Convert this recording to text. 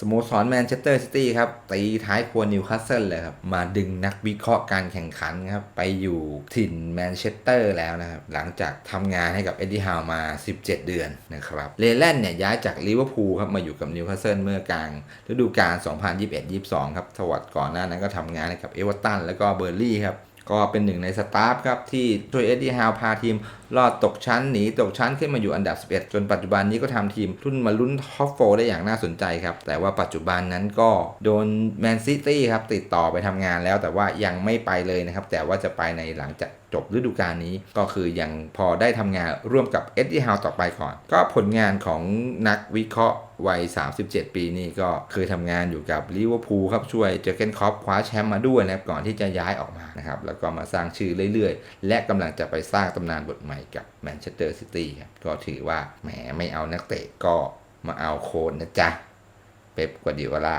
สโมสรแมนเชสเตอร์ซิตี้ครับตีท้ายครัวนิวคาสเซิลเลยครับ มาดึงนักวิเคราะห์การแข่งขันครับ ไปอยู่ถิ่นแมนเชสเตอร์แล้วนะครับ หลังจากทำงานให้กับเอ็ดดี้ฮาวมา 17 เดือนนะครับเลแลนเนี่ยย้ายจากลิเวอร์พูลครับ มาอยู่กับนิวคาสเซิลเมื่อกลางฤดูกาล 2021-22 ครับสวัสดก่อนหน้านั้นก็ทำงานให้กับเอเวอร์ตันแล้วก็เบอร์ลี่ครับ ก็เป็นหนึ่งในสตาฟครับที่ช่วยเอ็ดดี้ฮาวพาทีมรอดตกชั้นหนีตกชั้นขึ้นมาอยู่อันดับ 11 จนปัจจุบันนี้ก็ทำทีมทุ่นมาลุ้นท็อปโฟได้อย่างน่าสนใจครับ แต่ว่าปัจจุบันนั้นก็โดนแมนซิตี้ครับติดต่อไปทำงานแล้วแต่ว่ายังไม่ไปเลยนะครับ แต่ว่าจะไปในหลังจากจบฤดูกาลนี้ก็คือยังพอได้ทำงานร่วมกับเอ็ดดี้ฮาวต่อไปก่อน ก็ผลงานของนักวิเคราะห์วัย 37 ปีนี่ก็เคยทำงานอยู่กับลิเวอร์พูลครับช่วยเจอเกนคอปคว้าแชมป์มาด้วยนะครับก่อนที่จะย้ายออกมานะครับแล้วก็มาสร้างชื่อเรื่อยๆ และกำลังจะไปสร้างตำนานบทใหม่กับแมนเชสเตอร์ซิตี้ครับก็ถือว่าแหมไม่เอานักเตะก็มาเอาโคนนะจ๊ะเป๊ปกวาดิโอลา